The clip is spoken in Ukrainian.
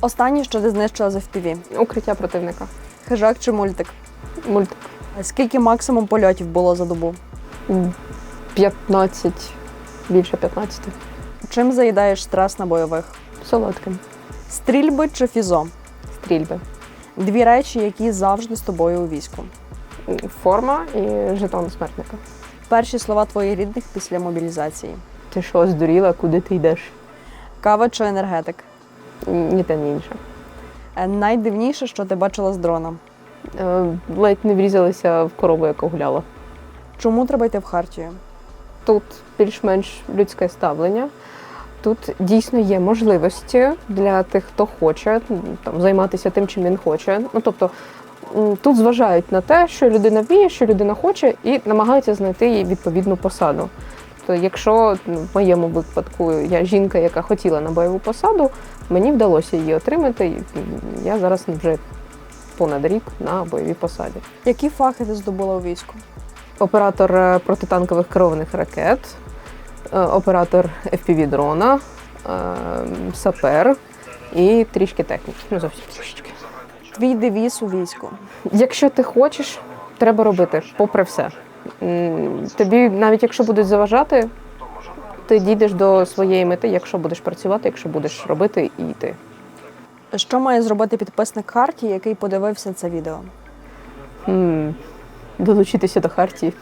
Останнє, що ти знищила з FPV? Укриття противника. Хижак чи мультик? Мультик. Скільки максимум польотів було за добу? 15, більше 15. Чим заїдаєш стрес на бойових? Солодким. Стрільби чи фізо? Стрільби. Дві речі, які завжди з тобою у війську. Форма і жетон смертника. Перші слова твоїх рідних після мобілізації. Ти що, здуріла, куди ти йдеш? Кава чи енергетик? Ні те, ні інше. Е, Найдивніше, що ти бачила з дрона. Е, Ледь не врізалися в корову, яка гуляла. Чому треба йти в хартію? Тут більш-менш людське ставлення. Тут дійсно є можливості для тих, хто хоче там, займатися тим, чим він хоче. Ну, тобто тут зважають на те, що людина вміє, що людина хоче, і намагаються знайти їй відповідну посаду. Тобто, якщо в моєму випадку я жінка, яка хотіла на бойову посаду, мені вдалося її отримати. Я зараз вже понад рік на бойовій посаді. Які фахи ти здобула у війську? оператор е, протитанкових керованих ракет, е, оператор FPV-дрона, е, сапер і трішки техніки. Ну, зовсім трішечки. Твій девіз у війську. Якщо ти хочеш, треба робити, попри все. Тобі, навіть якщо будуть заважати, ти дійдеш до своєї мети, якщо будеш працювати, якщо будеш робити і йти. Що має зробити підписник Харті, який подивився це відео? Долучитися до хартії.